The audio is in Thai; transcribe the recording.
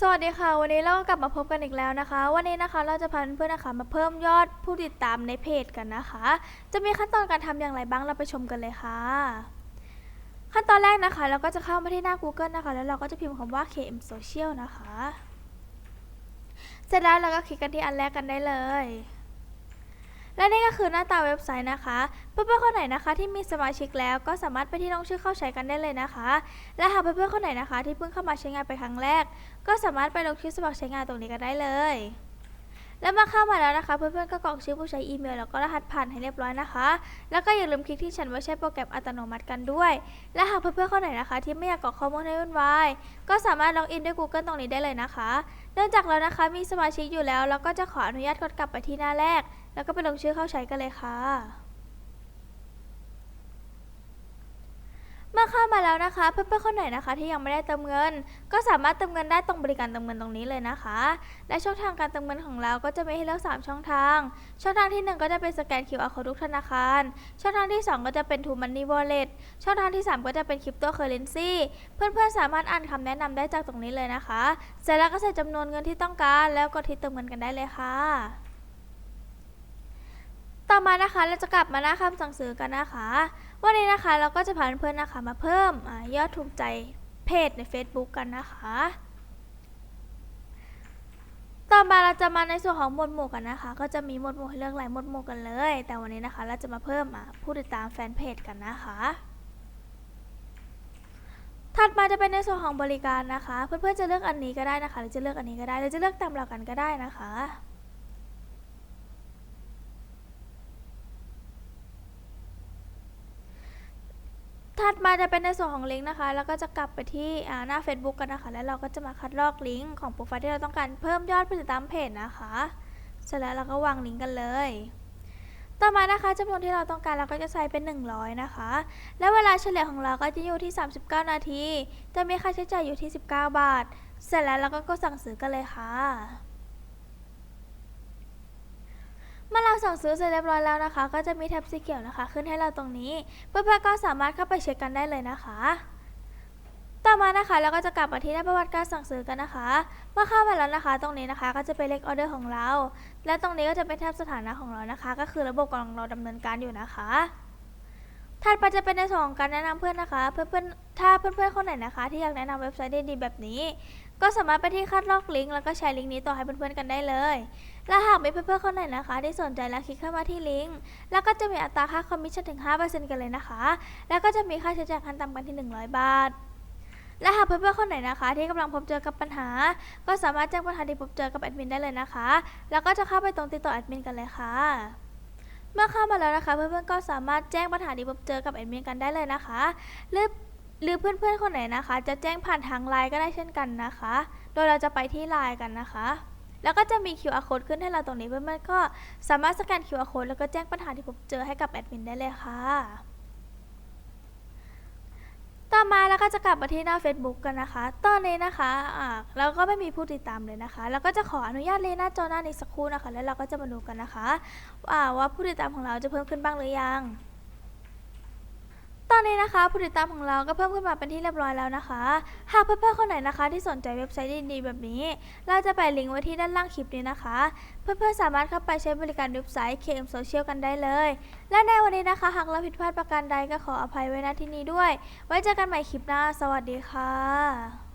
สวัสดีค่ะ วันนี้เราก็กลับมาพบกันอีกแล้วนะคะ วันนี้นะคะเราจะพาเพื่อนๆนะคะ มาเพิ่มยอดผู้ติดตามในเพจกันนะคะ จะมีขั้นตอนการทำอย่างไรบ้างเราไปชมกันเลยค่ะ ขั้นตอนแรกนะคะ เราก็จะเข้ามาที่หน้า Google นะคะ แล้วเราก็จะพิมพ์คำว่า KM Social นะคะ เสร็จแล้วเราก็คลิกกันที่อันแรกกันได้เลย และนี่ก็คือหน้าตาเว็บไซต์นะคะเพื่อนๆคนไหนนะคะ ที่มีสมาชิกแล้วก็สามารถไปที่ลงชื่อเข้าใช้กันได้เลยนะคะ และหากเพื่อนๆคนไหนนะคะ ที่เพิ่งเข้ามาใช้งานไปครั้งแรก ก็สามารถไปลงชื่อสมัครใช้งานตรงนี้กันได้เลยแล้วมาเข้ามาแล้วนะคะ เพื่อนๆก็กรอกชื่อผู้ใช้อีเมลแล้วก็รหัสผ่านให้เรียบร้อยนะคะ แล้วก็อย่าลืมคลิกที่ฉันไว้ใช้โปรแกรมอัตโนมัติกันด้วย และหากเพื่อนๆคนไหนนะคะ ที่ไม่อยากกรอกข้อมูลให้วุ่นวายก็สามารถล็อกอินด้วย Google ตรงนี้ได้เลยนะคะ เนื่องจากเรานะคะมีสมาชิกอยู่แล้ว เราก็จะขออนุญาตกดกลับไปที่หน้าแรก แล้วก็ไปลงชื่อเข้าใช้กันเลยค่ะ เมื่อเข้ามาแล้วนะคะ เพื่อนๆคนไหนนะคะ ที่ยังไม่ได้เติมเงิน ก็สามารถเติมเงินได้ตรงบริการเติมเงินตรงนี้เลยนะคะ และช่องทางการเติมเงินของเราก็จะมีให้เลือก 3 ช่องทาง ช่องทางที่ 1 ก็จะเป็นสแกน QR Code ทุกธนาคาร ช่องทางที่ 2 ก็จะเป็น True Money Wallet ช่องทางที่ 3 ก็จะเป็น Cryptocurrency เพื่อนๆสามารถอ่านคำแนะนำได้จากตรงนี้เลยนะคะ เสร็จแล้วก็ใส่จำนวนเงินที่ต้องการ แล้วกดที่เติมเงินกันได้เลยค่ะ ต่อมานะคะเราจะกลับมาหน้าคำสั่งซื้อกันนะคะ วันนี้นะคะเราก็จะพาเพื่อนๆนะคะมาเพิ่มอยอดถูกใจเพจใน Facebook กันนะคะ ต่อมาเราจะมาในส่วนของหมวดหมู่กันนะคะ ก็จะมีหมวดหมู่ให้เลือกหลายหมวดหมู่กันเลย แต่วันนี้นะคะเราจะมาเพิ่มผู้ติดตามแฟนเพจกันนะคะถัดมาจะเป็นในส่วนของบริการนะคะ เพื่อนๆจะเลือกอันนี้ก็ได้นะคะ หรือจะเลือกอันนี้ก็ได้ หรือจะเลือกตามเรากันก็ได้นะคะ ถัดมาจะเป็นในส่วนของลิงก์นะคะ แล้วก็จะกลับไปที่หน้า Facebook กันนะคะ แล้วเราก็จะมาคัดลอกลิงก์ของโปรไฟล์ที่เราต้องการเพิ่มยอดผู้ติดตามเพจนะคะ เสร็จแล้วเราก็วางลิงก์กันเลย ต่อมานะคะจำนวนที่เราต้องการเราก็จะใส่เป็น 100 นะคะ แล้วเวลาเฉลี่ยของเราก็จะอยู่ที่ 39 นาที จะมีค่าใช้จ่ายอยู่ที่ 19 บาท เสร็จแล้วเราก็กดสั่งซื้อกันเลยค่ะ เมื่อเราสั่งซื้อเสร็จเรียบร้อยแล้วนะคะ ก็จะมีแท็บสีเขียวนะคะ ขึ้นให้เราตรงนี้ เพื่อนๆก็สามารถเข้าไปเช็คกันได้เลยนะคะ ต่อมานะคะเราก็จะกลับมาที่หน้าประวัติการสั่งซื้อกันนะคะ เมื่อเข้ามาแล้วนะคะ ตรงนี้นะคะก็จะเป็นเลขออเดอร์ของเรา และตรงนี้ก็จะเป็นแท็บสถานะของเรานะคะ ก็คือระบบของเราดำเนินการอยู่นะคะ ถัดไปจะเป็นในส่วนของการแนะนำเพื่อนนะคะ เพื่อนๆ ถ้าเพื่อนๆ คนไหนนะคะ ที่อยากแนะนำเว็บไซต์ดีๆแบบนี้ ก็สามารถไปที่คัดลอกลิงก์แล้วก็แชร์ลิงก์นี้ต่อให้เพื่อนๆ กันได้เลย และหากมีเพื่อนๆ คนไหนนะคะ ที่สนใจแล้วคลิกเข้ามาที่ลิงก์แล้วก็จะมีอัตราค่าคอมมิชชั่นถึง 5%กันเลยนะคะ แล้วก็จะมีค่าใช้จ่ายขั้นต่ำกันที่ 100 บาท และหากเพื่อนๆ คนไหนนะคะ ที่กำลังพบเจอกับปัญหา ก็สามารถแจ้งปัญหาที่พบเจอกับแอดมินได้เลยนะคะ แล้วก็จะเข้าไปตรงติดต่อแอดมินกันเลยค่ะ เมื่อเข้ามาแล้วนะคะ เพื่อนๆก็สามารถแจ้งปัญหาที่พบเจอกับแอดมินกันได้เลยนะคะ หรือหรือเพื่อนๆคนไหนนะคะ จะแจ้งผ่านทางไลน์ก็ได้เช่นกันนะคะ โดยเราจะไปที่ไลน์กันนะคะ แล้วก็จะมี QR code ขึ้นให้เราตรงนี้เพื่อนๆก็สามารถสแกน QR code แล้วก็แจ้งปัญหาที่พบเจอให้กับแอดมินได้เลยค่ะ ต่อมาแล้วก็จะกลับมาที่หน้า Facebook กันนะคะ ตอนนี้นะคะอ่าเราก็ไม่มีผู้ติดตามเลยนะคะ แล้วก็จะขออนุญาตเลหน้าจอหน้านี้สักครู่นะคะ แล้วเราก็จะมาดูกันนะคะว่าว่าผู้ติดตามของเราจะเพิ่มขึ้นบ้างหรือยัง ตอนนี้นะคะผู้ติดตามของเราก็เพิ่มขึ้นมาเป็นที่เรียบร้อยแล้วนะคะ หากเพื่อนๆคนไหนนะคะ ที่สนใจเว็บไซต์ดีๆแบบนี้ เราจะไปลิงก์ไว้ที่ด้านล่างคลิปนี้นะคะ เพื่อนๆสามารถเข้าไปใช้บริการเว็บไซต์ KM Social กันได้เลย และในวันนี้นะคะ หากเราผิดพลาดประการใดก็ขออภัยไว้ณที่นี้ด้วย ไว้เจอกันใหม่คลิปหน้า สวัสดีค่ะ